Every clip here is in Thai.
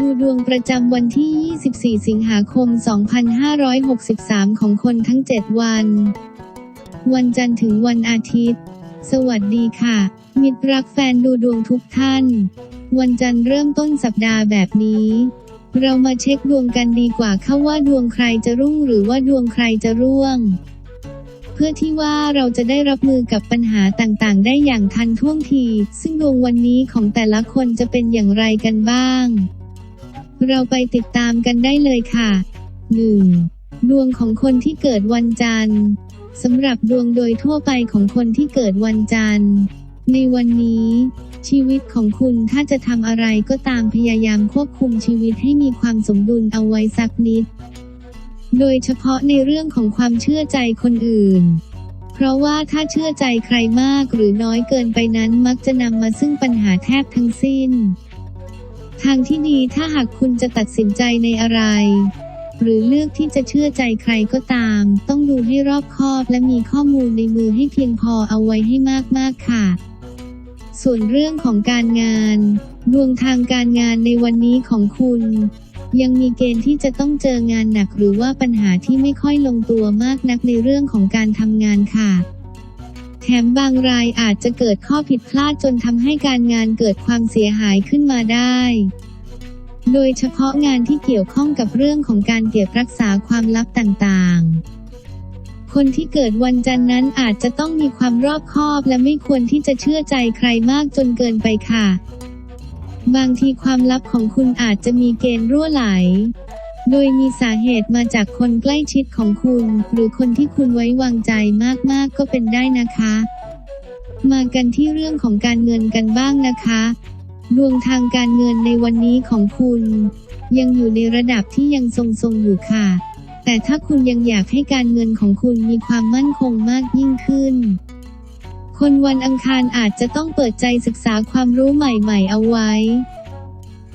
ดูดวงประจำวันที่ 24 สิงหาคม 2563 ของคนทั้ง 7 วัน วันจันทร์ถึงวันอาทิตย์ สวัสดีค่ะ มิตรรักแฟนดูดวงทุกท่าน วันจันทร์เริ่มต้นสัปดาห์แบบนี้ เรามาเช็คดวงกันดีกว่าเข้าว่าดวงใครจะรุ่งหรือว่าดวงใครจะร่วงเพื่อที่ว่าเราจะได้รับมือกับปัญหาต่างๆ ได้อย่างทันท่วงที ซึ่งดวงวันนี้ของแต่ละคนจะเป็นอย่างไรกันบ้าง เราไปติดตามกันได้เลยค่ะ 1. ดวงของคนที่เกิดวันจันทร์สำหรับดวงโดยทั่วไปของคนที่เกิดวันจันทร์ ในวันนี้ ชีวิตของคุณถ้าจะทำอะไรก็ตามพยายามควบคุมชีวิตให้มีความสมดุลเอาไว้สักนิด โดยเฉพาะในเรื่องของความเชื่อใจคนอื่น เพราะว่าถ้าเชื่อใจใครมากหรือน้อยเกินไปนั้นมักจะนำมาซึ่งปัญหาแทบทั้งสิ้น ทางที่ดีถ้าหากคุณจะตัดสินใจในอะไร หรือเลือกที่จะเชื่อใจใครก็ตาม ต้องดูให้รอบคอบและมีข้อมูลในมือให้เพียงพอเอาไว้ให้มากๆค่ะ ส่วนเรื่องของการงาน ดวงทางการงานในวันนี้ของคุณยังมีเกณฑ์ที่จะต้องเจองานหนักหรือว่าปัญหาที่ไม่ค่อยลงตัวมากนักในเรื่องของการทำงานค่ะ ถมบางรายอาจจะเกิดข้อผิดพลาดจนทำให้การงานเกิดความเสียหายขึ้นมาได้ โดยเฉพาะงานที่เกี่ยวข้องกับเรื่องของการเก็บรักษาความลับต่างๆ คนที่เกิดวันจันทร์นั้นอาจจะต้องมีความรอบคอบและไม่ควรที่จะเชื่อใจใครมากจนเกินไปค่ะ บางทีความลับของคุณอาจจะมีเกณฑ์รั่วไหล โดยมีสาเหตุมาจากคนใกล้ชิดของคุณ หรือคนที่คุณไว้วางใจมากๆก็เป็นได้นะคะ มากันที่เรื่องของการเงินกันบ้างนะคะ ดวงทางการเงินในวันนี้ของคุณ ยังอยู่ในระดับที่ยังทรงๆอยู่ค่ะ แต่ถ้าคุณยังอยากให้การเงินของคุณมีความมั่นคงมากยิ่งขึ้น คนวันอังคารอาจจะต้องเปิดใจศึกษาความรู้ใหม่ ๆ เอาไว้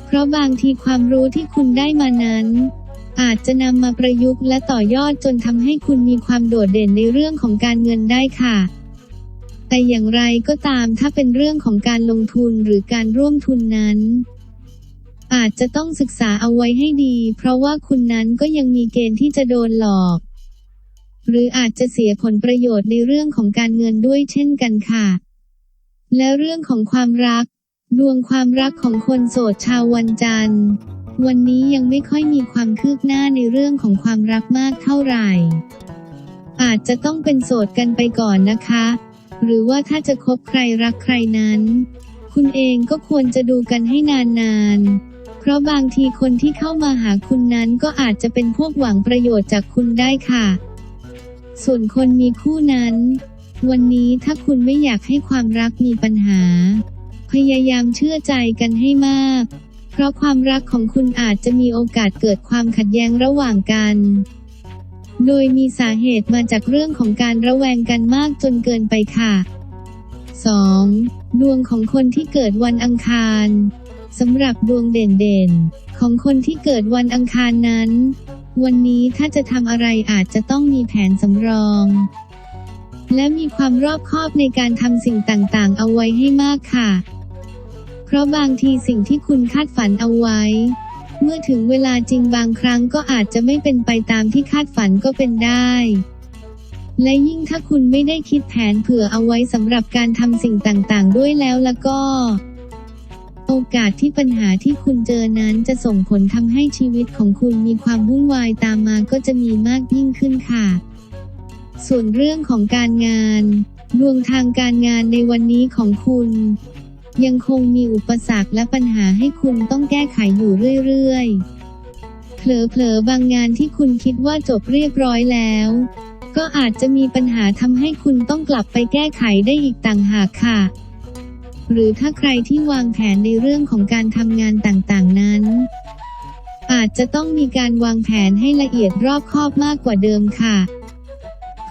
เพราะบางทีความรู้ที่คุณได้มานั้น อาจจะนำมาประยุกต์และต่อยอดจนทำให้คุณมีความโดดเด่นในเรื่องของการเงินได้ค่ะ แต่อย่างไรก็ตามถ้าเป็นเรื่องของการลงทุนหรือการร่วมทุนนั้น อาจจะต้องศึกษาเอาไว้ให้ดี เพราะว่าคุณนั้นก็ยังมีเกณฑ์ที่จะโดนหลอก หรืออาจจะเสียผลประโยชน์ในเรื่องของการเงินด้วยเช่นกันค่ะ และเรื่องของความรัก ดวงความรักของคนโสดชาววันจันทร์ วันนี้ยังไม่ค่อยมีความคืบหน้าในเรื่องของความรักมากเท่าไหร่ อาจจะต้องเป็นโสดกันไปก่อนนะคะ หรือว่าถ้าจะคบใครรักใครนั้น คุณเองก็ควรจะดูกันให้นานๆ เพราะบางทีคนที่เข้ามาหาคุณนั้นก็อาจจะเป็นพวกหวังประโยชน์จากคุณได้ค่ะ ส่วนคนมีคู่นั้น วันนี้ถ้าคุณไม่อยากให้ความรักมีปัญหา พยายามเชื่อใจกันให้มาก เพราะความรักของคุณอาจจะมีโอกาสเกิดความขัดแย้งระหว่างกัน โดยมีสาเหตุมาจากเรื่องของการระแวงกันมากจนเกินไปค่ะ 2. ดวงของคนที่เกิดวันอังคารสำหรับดวงเด่นๆ ของคนที่เกิดวันอังคารนั้น วันนี้ถ้าจะทำอะไรอาจจะต้องมีแผนสำรอง และมีความรอบคอบในการทำสิ่งต่างๆ เอาไว้ให้มากค่ะ ราะบางทีสิ่งที่คุณคาดฝันเอาไว้ เมื่อถึงเวลาจริงบางครั้งก็อาจจะไม่เป็นไปตามที่คาดฝันก็เป็นได้ และยิ่งถ้าคุณไม่ได้คิดแผนเผื่อเอาไว้สำหรับการทำสิ่งต่างๆ ด้วยแล้วแล้วก็ โอกาสที่ปัญหาที่คุณเจอนั้นจะส่งผลทำให้ชีวิตของคุณมีความวุ่นวายตามมาก็จะมีมากยิ่งขึ้นค่ะ ส่วนเรื่องของการงานดวงทางการงานในวันนี้ของคุณ ยังคงมีอุปสรรคและปัญหาให้คุณต้องแก้ไขอยู่เรื่อยๆ เผลอๆ บางงานที่คุณคิดว่าจบเรียบร้อยแล้ว ก็อาจจะมีปัญหาทำให้คุณต้องกลับไปแก้ไขได้อีกต่างหากค่ะ หรือถ้าใครที่วางแผนในเรื่องของการทำงานต่างๆนั้น อาจจะต้องมีการวางแผนให้ละเอียดรอบคอบมากกว่าเดิมค่ะ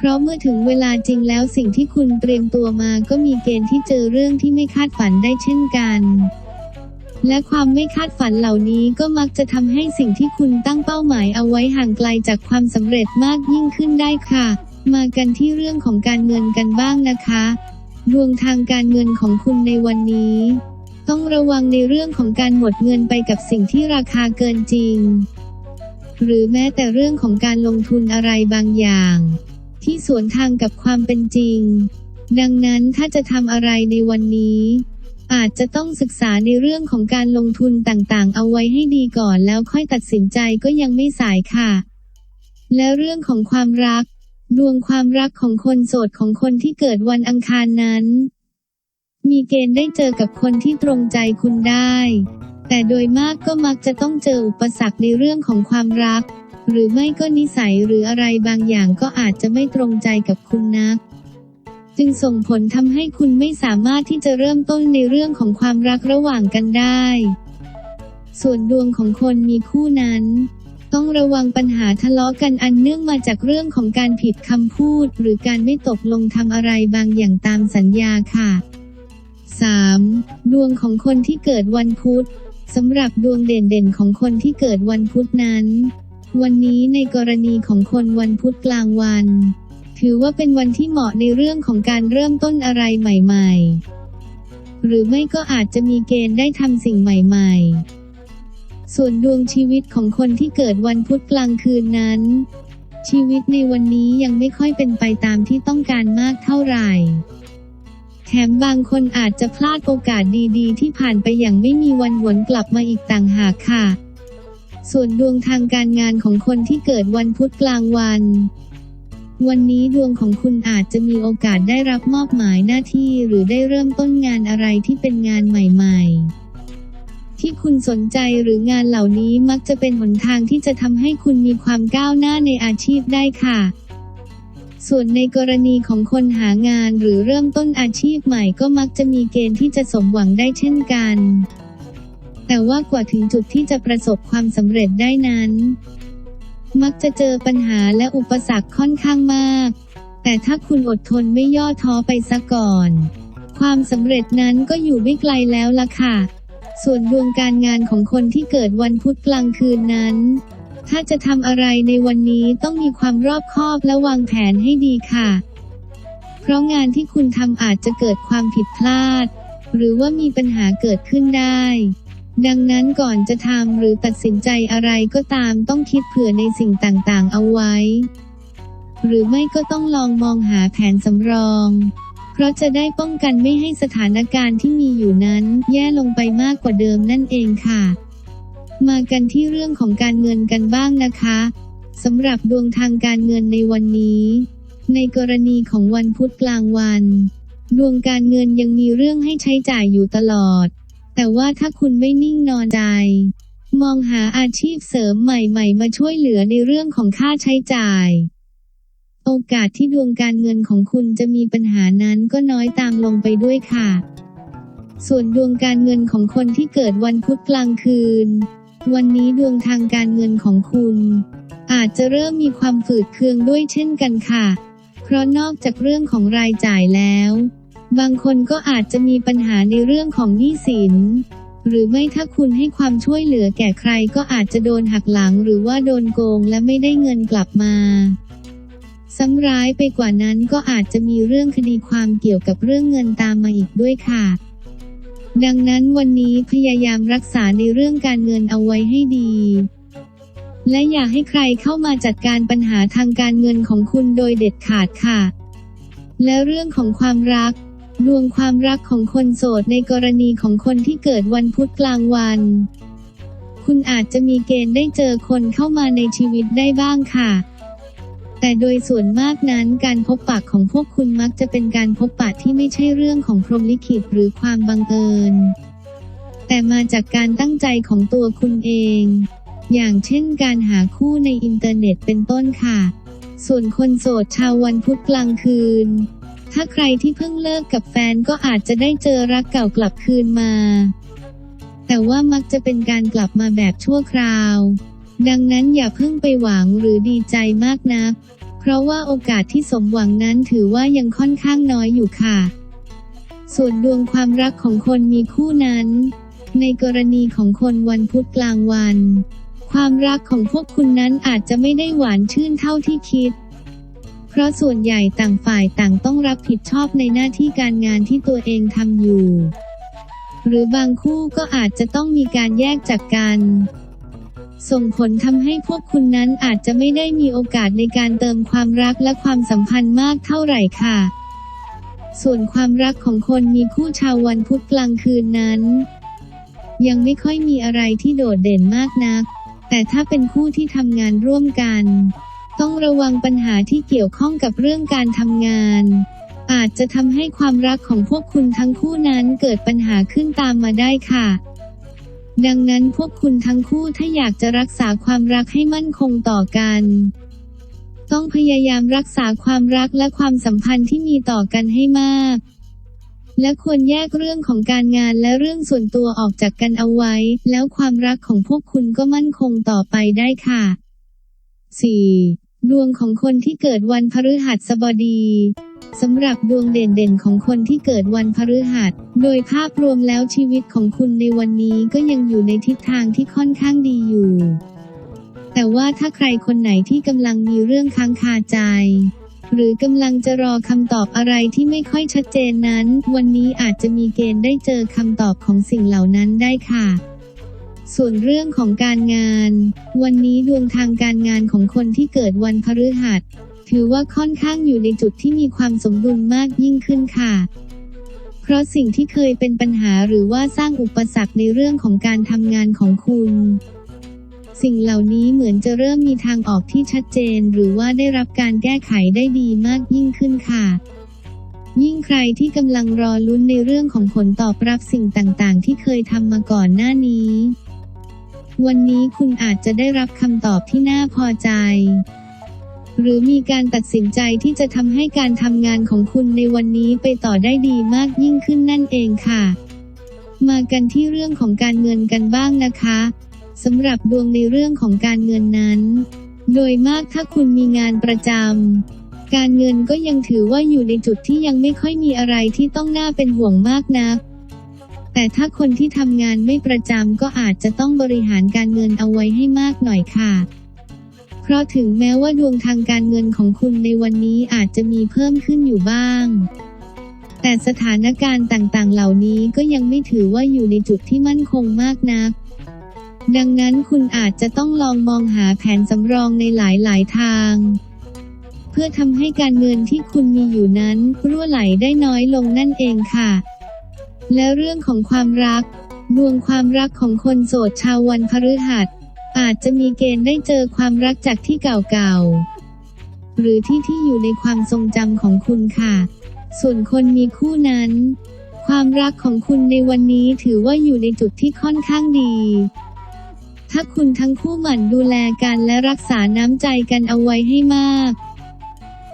เพราะเมื่อถึงเวลาจริงแล้วสิ่งที่คุณเตรียมตัวมาก็มีเกณฑ์ที่เจอเรื่องที่ไม่คาดฝันได้เช่นกัน และความไม่คาดฝันเหล่านี้ก็มักจะทำให้สิ่งที่คุณตั้งเป้าหมายเอาไว้ห่างไกลจากความสำเร็จมากยิ่งขึ้นได้ค่ะ มากันที่เรื่องของการเงินกันบ้างนะคะดวงทางการเงินของคุณในวันนี้ ต้องระวังในเรื่องของการหมดเงินไปกับสิ่งที่ราคาเกินจริง หรือแม้แต่เรื่องของการลงทุนอะไรบางอย่าง ที่สวนทางกับความเป็นจริง ดังนั้นถ้าจะทำอะไรในวันนี้ อาจจะต้องศึกษาในเรื่องของการลงทุนต่างๆ เอาไว้ให้ดีก่อนแล้วค่อยตัดสินใจก็ยังไม่สายค่ะ และเรื่องของความรัก ดวงความรักของคนโสดของคนที่เกิดวันอังคารนั้น มีเกณฑ์ได้เจอกับคนที่ตรงใจคุณได้ แต่โดยมากก็มักจะต้องเจออุปสรรคในเรื่องของความรัก หรือไม่ก็นิสัยหรืออะไรบางอย่างก็อาจจะไม่ตรงใจกับคุณนัก จึงส่งผลทำให้คุณไม่สามารถที่จะเริ่มต้นในเรื่องของความรักระหว่างกันได้ ส่วนดวงของคนมีคู่นั้นต้องระวังปัญหาทะเลาะกันอันเนื่องมาจากเรื่องของการผิดคำพูด หรือการไม่ตกลงทำอะไรบางอย่างตามสัญญาค่ะ 3. ดวงของคนที่เกิดวันพุธสำหรับดวงเด่นๆของคนที่เกิดวันพุธนั้น วันนี้ในกรณีของคนวันพุธกลางวัน ถือว่าเป็นวันที่เหมาะในเรื่องของการเริ่มต้นอะไรใหม่ ๆ หรือไม่ก็อาจจะมีเกณฑ์ได้ทำสิ่งใหม่ ๆ ส่วนดวงชีวิตของคนที่เกิดวันพุธกลางคืนนั้น ชีวิตในวันนี้ยังไม่ค่อยเป็นไปตามที่ต้องการมากเท่าไหร่ แถมบางคนอาจจะพลาดโอกาสดีๆ ที่ผ่านไปอย่างไม่มีวันหวนกลับมาอีกต่างหากค่ะ ส่วนดวงทางการงานของคนที่เกิดวันพุธกลางวัน วันนี้ดวงของคุณอาจจะมีโอกาสได้รับมอบหมายหน้าที่หรือได้เริ่มต้นงานอะไรที่เป็นงานใหม่ ๆที่คุณสนใจหรืองานเหล่านี้มักจะเป็นหนทางที่จะทำให้คุณมีความก้าวหน้าในอาชีพได้ค่ะ ส่วนในกรณีของคนหางานหรือเริ่มต้นอาชีพใหม่ก็มักจะมีเกณฑ์ที่จะสมหวังได้เช่นกัน แต่ว่ากว่าถึงจุดที่จะประสบความสำเร็จได้นั้น มักจะเจอปัญหาและอุปสรรคค่อนข้างมาก แต่ถ้าคุณอดทนไม่ย่อท้อไปซะก่อน ความสำเร็จนั้นก็อยู่ไม่ไกลแล้วล่ะค่ะ ส่วนดวงการงานของคนที่เกิดวันพุธกลางคืนนั้น ถ้าจะทำอะไรในวันนี้ต้องมีความรอบคอบและวางแผนให้ดีค่ะ เพราะงานที่คุณทำอาจจะเกิดความผิดพลาด หรือว่ามีปัญหาเกิดขึ้นได้ ดังนั้นก่อนจะทำหรือตัดสินใจอะไรก็ตามต้องคิดเผื่อในสิ่งต่างๆ เอาไว้ หรือไม่ก็ต้องลองมองหาแผนสำรอง เพราะจะได้ป้องกันไม่ให้สถานการณ์ที่มีอยู่นั้น แย่ลงไปมากกว่าเดิมนั่นเองค่ะ มากันที่เรื่องของการเงินกันบ้างนะคะสำหรับดวงทางการเงินในวันนี้ ในกรณีของวันพุธกลางวัน ดวงการเงินยังมีเรื่องให้ใช้จ่ายอยู่ตลอด แต่ว่าถ้าคุณไม่นิ่งนอนใจ มองหาอาชีพเสริมใหม่ๆ มาช่วยเหลือในเรื่องของค่าใช้จ่าย โอกาสที่ดวงการเงินของคุณจะมีปัญหานั้นก็น้อยตามลงไปด้วยค่ะ ส่วนดวงการเงินของคนที่เกิดวันพุธกลางคืน วันนี้ดวงทางการเงินของคุณ อาจจะเริ่มมีความฝืดเคืองด้วยเช่นกันค่ะ เพราะนอกจากเรื่องของรายจ่ายแล้ว บางคนก็อาจจะมีปัญหาในเรื่องของหนี้สิน หรือไม่ถ้าคุณให้ความช่วยเหลือแก่ใครก็อาจจะโดนหักหลังหรือว่าโดนโกงและไม่ได้เงินกลับมาซ้ำร้ายไปกว่านั้นก็อาจจะมีเรื่องคดีความเกี่ยวกับเรื่องเงินตามมาอีกด้วยค่ะ ดังนั้นวันนี้พยายามรักษาในเรื่องการเงินเอาไว้ให้ดี และอย่าให้ใครเข้ามาจัดการปัญหาทางการเงินของคุณโดยเด็ดขาดค่ะ และเรื่องของความรัก ดวงความรักของคนโสดในกรณีของคนที่เกิดวันพุธกลางวัน คุณอาจจะมีเกณฑ์ได้เจอคนเข้ามาในชีวิตได้บ้างค่ะ แต่โดยส่วนมากนั้นการพบปะของพวกคุณมักจะเป็นการพบปะที่ไม่ใช่เรื่องของพรหมลิขิตหรือความบังเอิญ แต่มาจากการตั้งใจของตัวคุณเอง อย่างเช่นการหาคู่ในอินเทอร์เน็ตเป็นต้นค่ะ ส่วนคนโสดชาววันพุธกลางคืน ถ้าใครที่เพิ่งเลิกกับแฟนก็อาจจะได้เจอรักเก่ากลับคืนมา แต่ว่ามักจะเป็นการกลับมาแบบชั่วคราว ดังนั้นอย่าเพิ่งไปหวังหรือดีใจมากนัก เพราะว่าโอกาสที่สมหวังนั้นถือว่ายังค่อนข้างน้อยอยู่ค่ะ ส่วนดวงความรักของคนมีคู่นั้น ในกรณีของคนวันพุธกลางวัน ความรักของพวกคุณนั้นอาจจะไม่ได้หวานชื่นเท่าที่คิด เพราะส่วนใหญ่ต่างฝ่ายต่างต้องรับผิดชอบในหน้าที่การงานที่ตัวเองทำอยู่ หรือบางคู่ก็อาจจะต้องมีการแยกจากกันส่งผลทำให้พวกคุณนั้นอาจจะไม่ได้มีโอกาสในการเติมความรักและความสัมพันธ์มากเท่าไหร่ค่ะ ส่วนความรักของคนมีคู่ชาววันพุธกลางคืนนั้น ยังไม่ค่อยมีอะไรที่โดดเด่นมากนัก แต่ถ้าเป็นคู่ที่ทำงานร่วมกัน ต้องระวังปัญหาที่เกี่ยวข้องกับเรื่องการทำงาน อาจจะทำให้ความรักของพวกคุณทั้งคู่นั้นเกิดปัญหาขึ้นตามมาได้ค่ะ ดังนั้นพวกคุณทั้งคู่ถ้าอยากจะรักษาความรักให้มั่นคงต่อกัน ต้องพยายามรักษาความรักและความสัมพันธ์ที่มีต่อกันให้มาก และควรแยกเรื่องของการงานและเรื่องส่วนตัวออกจากกันเอาไว้ แล้วความรักของพวกคุณก็มั่นคงต่อไปได้ค่ะ 4. ดวงของคนที่เกิดวันพฤหัสบดีสำหรับดวงเด่นๆของคนที่เกิดวันพฤหัส โดยภาพรวมแล้วชีวิตของคุณในวันนี้ก็ยังอยู่ในทิศทางที่ค่อนข้างดีอยู่ แต่ว่าถ้าใครคนไหนที่กำลังมีเรื่องค้างคาใจ หรือกำลังจะรอคำตอบอะไรที่ไม่ค่อยชัดเจนนั้น วันนี้อาจจะมีเกณฑ์ได้เจอคำตอบของสิ่งเหล่านั้นได้ค่ะ ส่วนเรื่องของการงาน วันนี้ดวงทางการงานของคนที่เกิดวันพฤหัส ถือว่าค่อนข้างอยู่ในจุดที่มีความสมดุลมากยิ่งขึ้นค่ะ เพราะสิ่งที่เคยเป็นปัญหาหรือว่าสร้างอุปสรรคในเรื่องของการทำงานของคุณ สิ่งเหล่านี้เหมือนจะเริ่มมีทางออกที่ชัดเจน หรือว่าได้รับการแก้ไขได้ดีมากยิ่งขึ้นค่ะยิ่งใครที่กำลังรอลุ้นในเรื่องของผลตอบรับสิ่งต่างๆ ที่เคยทำมาก่อนหน้านี้ วันนี้คุณอาจจะได้รับคำตอบที่น่าพอใจ หรือมีการตัดสินใจที่จะทำให้การทำงานของคุณในวันนี้ไปต่อได้ดีมากยิ่งขึ้นนั่นเองค่ะ มากันที่เรื่องของการเงินกันบ้างนะคะสำหรับดวงในเรื่องของการเงินนั้น โดยมากถ้าคุณมีงานประจำการเงินก็ยังถือว่าอยู่ในจุดที่ยังไม่ค่อยมีอะไรที่ต้องน่าเป็นห่วงมากนัก แต่ถ้าคนที่ทำงานไม่ประจำก็อาจจะต้องบริหารการเงินเอาไว้ให้มากหน่อยค่ะ เพราะถึงแม้ว่าดวงทางการเงินของคุณในวันนี้อาจจะมีเพิ่มขึ้นอยู่บ้าง แต่สถานการณ์ต่างๆ เหล่านี้ก็ยังไม่ถือว่าอยู่ในจุดที่มั่นคงมากนัก ดังนั้นคุณอาจจะต้องลองมองหาแผนสำรองในหลายๆทางเพื่อทำให้การเงินที่คุณมีอยู่นั้น รั่วไหลได้น้อยลงนั่นเองค่ะ และเรื่องของความรัก ดวงความรักของคนโสดชาววันพฤหัส อาจจะมีเกณฑ์ได้เจอความรักจากที่เก่าๆ หรือที่ที่อยู่ในความทรงจำของคุณค่ะ ส่วนคนมีคู่นั้น ความรักของคุณในวันนี้ถือว่าอยู่ในจุดที่ค่อนข้างดี ถ้าคุณทั้งคู่หมั่นดูแลกันและรักษาน้ำใจกันเอาไว้ให้มาก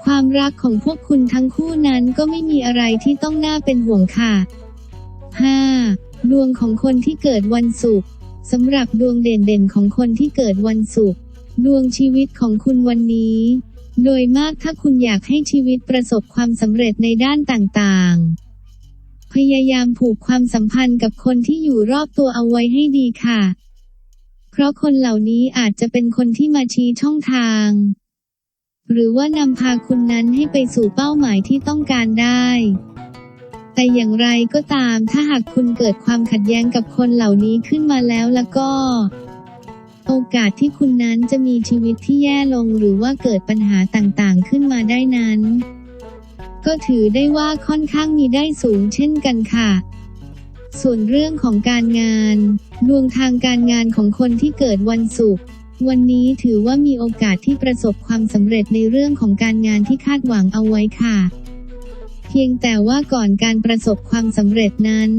ความรักของพวกคุณทั้งคู่นั้นก็ไม่มีอะไรที่ต้องน่าเป็นห่วงค่ะ 5. ดวงของคนที่เกิดวันศุกร์สำหรับดวงเด่นๆของคนที่เกิดวันศุกร์ดวงชีวิตของคุณวันนี้ โดยมากถ้าคุณอยากให้ชีวิตประสบความสำเร็จในด้านต่างๆ พยายามผูกความสัมพันธ์กับคนที่อยู่รอบตัวเอาไว้ให้ดีค่ะ เพราะคนเหล่านี้อาจจะเป็นคนที่มาชี้ช่องทาง หรือว่านำพาคุณนั้นให้ไปสู่เป้าหมายที่ต้องการได้ แต่อย่างไรก็ตามถ้าหากคุณเกิดความขัดแย้งกับคนเหล่านี้ขึ้นมาแล้วแล้วก็ โอกาสที่คุณนั้นจะมีชีวิตที่แย่ลงหรือว่าเกิดปัญหาต่างๆ ขึ้นมาได้นั้น ก็ถือได้ว่าค่อนข้างมีได้สูงเช่นกันค่ะ ส่วนเรื่องของการงาน ดวงทางการงานของคนที่เกิดวันศุกร์วันนี้ถือว่ามีโอกาสที่ประสบความสำเร็จในเรื่องของการงานที่คาดหวังเอาไว้ค่ะ เพียงแต่ว่าก่อนการประสบความสำเร็จนั้น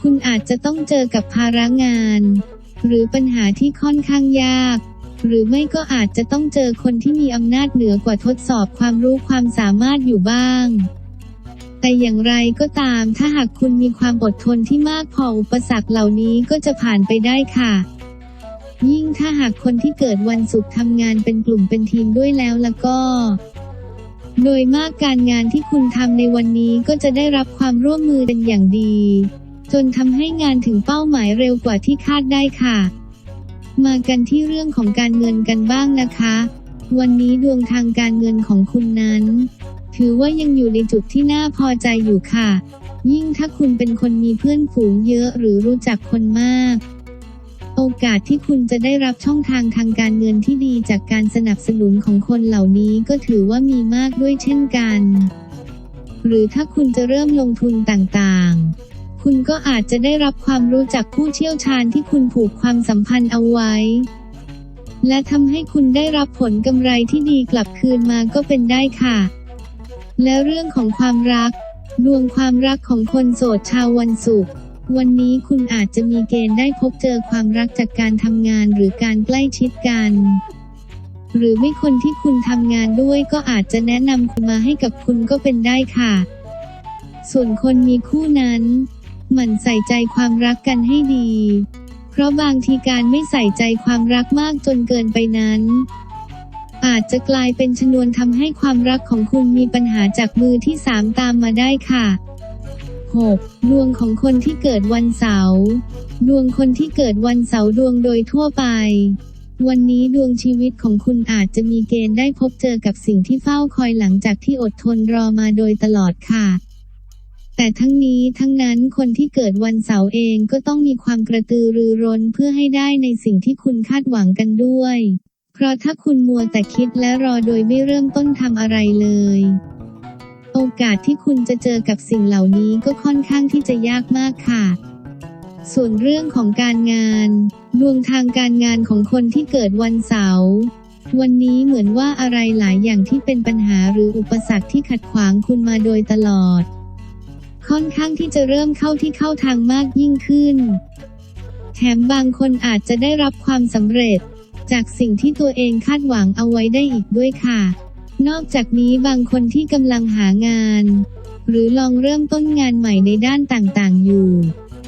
คุณอาจจะต้องเจอกับภาระงาน หรือปัญหาที่ค่อนข้างยาก หรือไม่ก็อาจจะต้องเจอคนที่มีอำนาจเหนือกว่าทดสอบความรู้ความสามารถอยู่บ้างแต่อย่างไรก็ตามถ้าหากคุณมีความอดทนที่มากพออุปสรรคเหล่านี้ก็จะผ่านไปได้ค่ะ ยิ่งถ้าหากคนที่เกิดวันศุกร์ทำงานเป็นกลุ่มเป็นทีมด้วยแล้วแล้วก็ โดยมากการงานที่คุณทำในวันนี้ก็จะได้รับความร่วมมือเป็นอย่างดี จนทำให้งานถึงเป้าหมายเร็วกว่าที่คาดได้ค่ะ มากันที่เรื่องของการเงินกันบ้างนะคะ วันนี้ดวงทางการเงินของคุณนั้น ถือว่ายังอยู่ในจุดที่น่าพอใจอยู่ค่ะ ยิ่งถ้าคุณเป็นคนมีเพื่อนฝูงเยอะหรือรู้จักคนมาก โอกาสที่คุณจะได้รับช่องทางทางการเงินที่ดีจากการสนับสนุนของคนเหล่านี้ก็ถือว่ามีมากด้วยเช่นกัน หรือถ้าคุณจะเริ่มลงทุนต่างๆ คุณก็อาจจะได้รับความรู้จากผู้เชี่ยวชาญที่คุณผูกความสัมพันธ์เอาไว้ และทำให้คุณได้รับผลกำไรที่ดีกลับคืนมาก็เป็นได้ค่ะ แล้วเรื่องของความรัก ดวงความรักของคนโสดชาววันศุกร์ วันนี้คุณอาจจะมีเกณฑ์ได้พบเจอความรักจากการทำงานหรือการใกล้ชิดกัน หรือไม่คนที่คุณทำงานด้วยก็อาจจะแนะนำคุณมาให้กับคุณก็เป็นได้ค่ะ ส่วนคนมีคู่นั้น หมั่นใส่ใจความรักกันให้ดี เพราะบางทีการไม่ใส่ใจความรักมากจนเกินไปนั้น อาจจะกลายเป็นชนวนทำให้ความรักของคุณมีปัญหาจากมือที่สามตามมาได้ค่ะ 6. ดวงของคนที่เกิดวันเสาร์ดวงคนที่เกิดวันเสาร์ดวงโดยทั่วไป วันนี้ดวงชีวิตของคุณอาจจะมีเกณฑ์ได้พบเจอกับสิ่งที่เฝ้าคอยหลังจากที่อดทนรอมาโดยตลอดค่ะแต่ทั้งนี้ทั้งนั้นคนที่เกิดวันเสาร์เองก็ต้องมีความกระตือรือร้นเพื่อให้ได้ในสิ่งที่คุณคาดหวังกันด้วย เพราะถ้าคุณมัวแต่คิดและรอโดยไม่เริ่มต้นทำอะไรเลย โอกาสที่คุณจะเจอกับสิ่งเหล่านี้ก็ค่อนข้างที่จะยากมากค่ะ ส่วนเรื่องของการงาน ดวงทางการงานของคนที่เกิดวันเสาร์วันนี้เหมือนว่าอะไรหลายอย่างที่เป็นปัญหาหรืออุปสรรคที่ขัดขวางคุณมาโดยตลอด ค่อนข้างที่จะเริ่มเข้าที่เข้าทางมากยิ่งขึ้น แถมบางคนอาจจะได้รับความสำเร็จ จากสิ่งที่ตัวเองคาดหวังเอาไว้ได้อีกด้วยค่ะ นอกจากนี้บางคนที่กำลังหางาน หรือลองเริ่มต้นงานใหม่ในด้านต่างๆ อยู่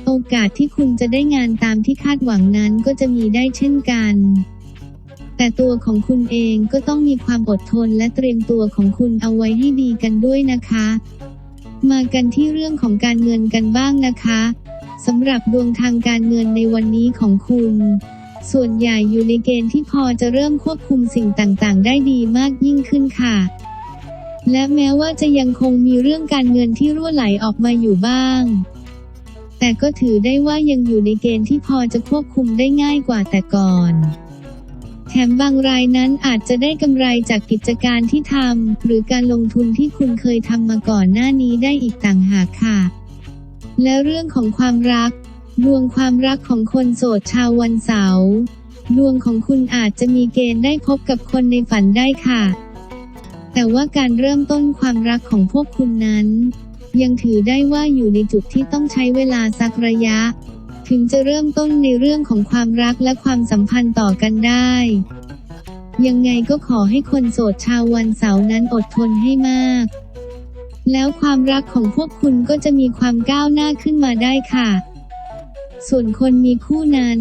โอกาสที่คุณจะได้งานตามที่คาดหวังนั้นก็จะมีได้เช่นกัน แต่ตัวของคุณเองก็ต้องมีความอดทนและเตรียมตัวของคุณเอาไว้ให้ดีกันด้วยนะคะ มากันที่เรื่องของการเงินกันบ้างนะคะสำหรับดวงทางการเงินในวันนี้ของคุณ ส่วนใหญ่อยู่ในเกณฑ์ที่พอจะเริ่มควบคุมสิ่งต่างๆ ได้ดีมากยิ่งขึ้นค่ะ และแม้ว่าจะยังคงมีเรื่องการเงินที่รั่วไหลออกมาอยู่บ้าง แต่ก็ถือได้ว่ายังอยู่ในเกณฑ์ที่พอจะควบคุมได้ง่ายกว่าแต่ก่อน แถมบางรายนั้นอาจจะได้กำไรจากกิจการที่ทำหรือการลงทุนที่คุณเคยทำมาก่อนหน้านี้ได้อีกต่างหากค่ะ และเรื่องของความรัก ดวงความรักของคนโสดชาววันเสาร์ ดวงของคุณอาจจะมีเกณฑ์ได้พบกับคนในฝันได้ค่ะ แต่ว่าการเริ่มต้นความรักของพวกคุณนั้น ยังถือได้ว่าอยู่ในจุดที่ต้องใช้เวลาสักระยะ ถึงจะเริ่มต้นในเรื่องของความรักและความสัมพันธ์ต่อกันได้ ยังไงก็ขอให้คนโสดชาววันเสาร์นั้นอดทนให้มาก แล้วความรักของพวกคุณก็จะมีความก้าวหน้าขึ้นมาได้ค่ะ ส่วนคนมีคู่นั้น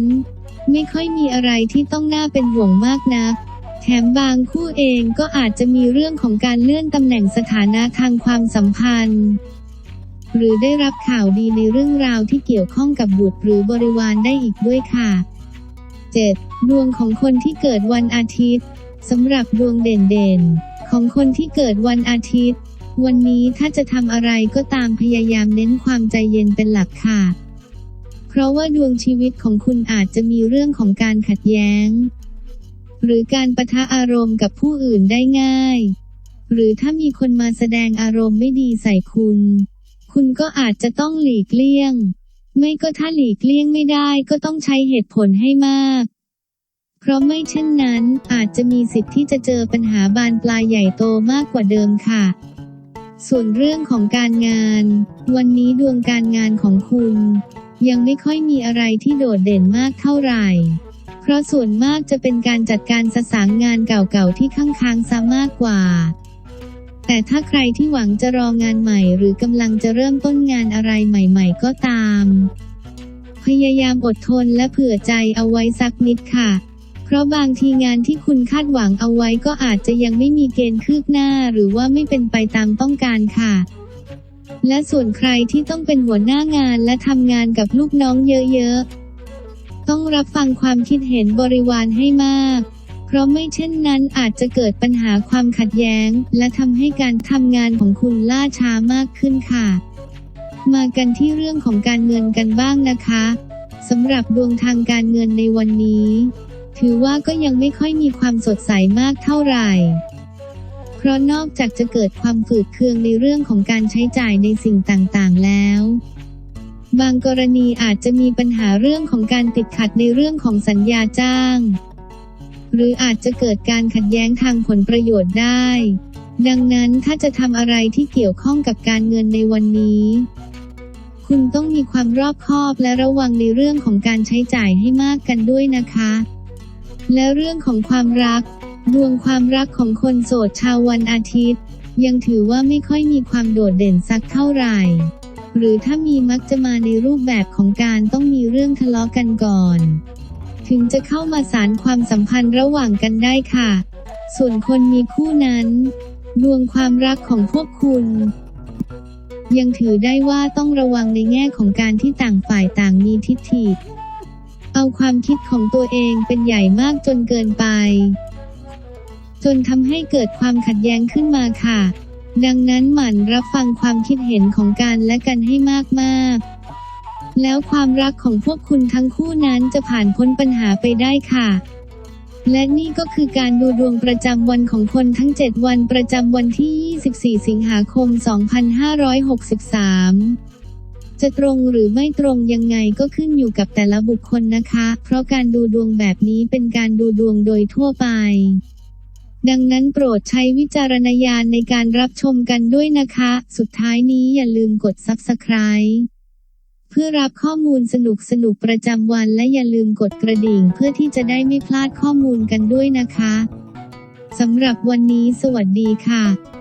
ไม่ค่อยมีอะไรที่ต้องน่าเป็นห่วงมากนัก แถมบางคู่เองก็อาจจะมีเรื่องของการเลื่อนตำแหน่งสถานะทางความสัมพันธ์ หรือได้รับข่าวดีในเรื่องราวที่เกี่ยวข้องกับบุตรหรือบริวารได้อีกด้วยค่ะ 7. ดวงของคนที่เกิดวันอาทิตย์สำหรับดวงเด่นๆ ของคนที่เกิดวันอาทิตย์ วันนี้ถ้าจะทำอะไรก็ตามพยายามเน้นความใจเย็นเป็นหลักค่ะ ราะว่าดวงชีวิตของคุณอาจจะมีเรื่องของการขัดแย้ง หรือการประทะอารมณ์กับผู้อื่นได้ง่าย หรือถ้ามีคนมาแสดงอารมณ์ไม่ดีใส่คุณ คุณก็อาจจะต้องหลีกเลี่ยง ไม่ก็ถ้าหลีกเลี่ยงไม่ได้ก็ต้องใช้เหตุผลให้มาก เพราะไม่เช่นนั้นอาจจะมีสิทธิ์ที่จะเจอปัญหาบานปลายใหญ่โตมากกว่าเดิมค่ะส่วนเรื่องของการงาน วันนี้ดวงการงานของคุณ ยังไม่ค่อยมีอะไรที่โดดเด่นมากเท่าไหร่ เพราะส่วนมากจะเป็นการจัดการสสางงานเก่าๆที่ข้างๆซะมากกว่า แต่ถ้าใครที่หวังจะรองานใหม่หรือกำลังจะเริ่มต้นงานอะไรใหม่ๆก็ตาม พยายามอดทนและเผื่อใจเอาไว้สักนิดค่ะ เพราะบางทีงานที่คุณคาดหวังเอาไว้ก็อาจจะยังไม่มีเกณฑ์คืบหน้าหรือว่าไม่เป็นไปตามต้องการค่ะ และส่วนใครที่ต้องเป็นหัวหน้างานและทำงานกับลูกน้องเยอะๆ ต้องรับฟังความคิดเห็นบริวารให้มาก เพราะไม่เช่นนั้นอาจจะเกิดปัญหาความขัดแย้ง และทำให้การทำงานของคุณล่าช้ามากขึ้นค่ะ มากันที่เรื่องของการเงินกันบ้างนะคะสำหรับดวงทางการเงินในวันนี้ ถือว่าก็ยังไม่ค่อยมีความสดใสมากเท่าไหร่ ราะนอกจากจะเกิดความฝืดเคืองในเรื่องของการใช้จ่ายในสิ่งต่างๆแล้ว บางกรณีอาจจะมีปัญหาเรื่องของการติดขัดในเรื่องของสัญญาจ้าง หรืออาจจะเกิดการขัดแย้งทางผลประโยชน์ได้ ดังนั้นถ้าจะทำอะไรที่เกี่ยวข้องกับการเงินในวันนี้ คุณต้องมีความรอบคอบและระวังในเรื่องของการใช้จ่ายให้มากกันด้วยนะคะและเรื่องของความรัก ดวงความรักของคนโสดชาววันอาทิตย์ ยังถือว่าไม่ค่อยมีความโดดเด่นสักเท่าไหร่ หรือถ้ามีมักจะมาในรูปแบบของการต้องมีเรื่องทะเลาะกันก่อน ถึงจะเข้ามาสารความสัมพันธ์ระหว่างกันได้ค่ะ ส่วนคนมีคู่นั้น ดวงความรักของพวกคุณยังถือได้ว่าต้องระวังในแง่ของการที่ต่างฝ่ายต่างมีทิฐิ เอาความคิดของตัวเองเป็นใหญ่มากจนเกินไป จนทำให้เกิดความขัดแย้งขึ้นมาค่ะ ดังนั้นหมั่นรับฟังความคิดเห็นของกันและกันให้มากๆ แล้วความรักของพวกคุณทั้งคู่นั้นจะผ่านพ้นปัญหาไปได้ค่ะและนี่ก็คือการดูดวงประจำวันของคนทั้ง 7 วันประจำวันที่ 24 สิงหาคม 2563 จะตรงหรือไม่ตรงยังไงก็ขึ้นอยู่กับแต่ละบุคคลนะคะ เพราะการดูดวงแบบนี้เป็นการดูดวงโดยทั่วไป ดังนั้นโปรดใช้วิจารณญาณในการรับชมกันด้วยนะคะ สุดท้ายนี้อย่าลืมกด Subscribe เพื่อรับข้อมูลสนุกสนุกๆประจำวันและอย่าลืมกดกระดิ่งเพื่อที่จะได้ไม่พลาดข้อมูลกันด้วยนะคะสำหรับวันนี้สวัสดีค่ะ